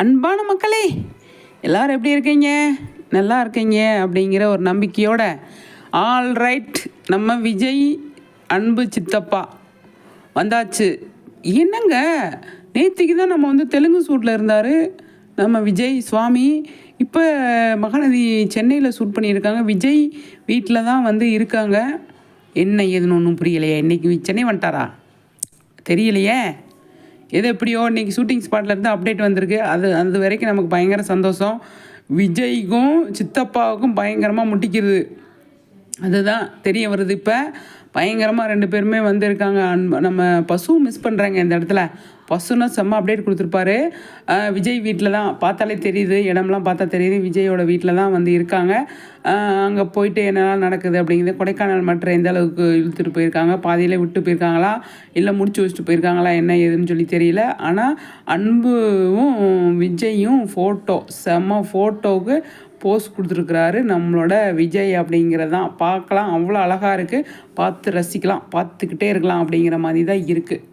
அன்பான மக்களே எல்லாரும் எப்படி இருக்கீங்க? நல்லா இருக்கீங்க அப்படிங்கிற ஒரு நம்பிக்கையோட. ஆல் ரைட் நம்ம விஜய் அன்பு சித்தப்பா. வந்தாச்சு. என்னங்க? நேற்றுக்கு தான் நம்ம வந்து தெலுங்கு சூட்டில் இருந்தார். நம்ம விஜய் சுவாமி. இப்போ மகாநதி சென்னையில் ஷூட் பண்ணியிருக்காங்க. விஜய் வீட்டில் தான் வந்து இருக்காங்க. என்ன ஏதுன்னு ஒன்றும் புரியலையே. இன்னைக்கு சென்னை வந்துட்டாரா? தெரியலையே. எது எப்படியோ இன்றைக்கி ஷூட்டிங் ஸ்பாட்லேருந்து அப்டேட் வந்திருக்கு. அது அது வரைக்கும் நமக்கு பயங்கர சந்தோஷம். விஜய்க்கும் சித்தப்பாவுக்கும் பயங்கரமாக முட்டிக்கிறது அதுதான் தெரிய வருது. இப்போ பயங்கரமாக ரெண்டு பேருமே வந்திருக்காங்க. அன்பு நம்ம பசுவும் மிஸ் பண்ணுறாங்க இந்த இடத்துல. பசுன்னா செம்ம அப்டேட் கொடுத்துருப்பாரு. விஜய் வீட்டில் தான் பார்த்தாலே தெரியுது. இடம்லாம் பார்த்தா தெரியுது. விஜயோட வீட்டில் தான் வந்து இருக்காங்க. அங்கே போயிட்டு என்னெல்லாம் நடக்குது அப்படிங்கிறது கொடைக்கானல் மற்ற எந்த அளவுக்கு இழுத்துட்டு போயிருக்காங்க? பாதியிலே விட்டு போயிருக்காங்களா? இல்லை முடிச்சு வச்சுட்டு போயிருக்காங்களா? என்ன ஏதுன்னு சொல்லி தெரியல. ஆனால் அன்பும் விஜயும் ஃபோட்டோ செம்ம ஃபோட்டோவுக்கு போஸ்ட் கொடுத்துருக்குறாரு. நம்மளோட விஜய் அப்படிங்கிறது தான் பார்க்கலாம். அவ்வளோ அழகாக இருக்குது பார்த்து ரசிக்கலாம். பார்த்துக்கிட்டே இருக்கலாம் அப்படிங்கிற மாதிரி தான் இருக்குது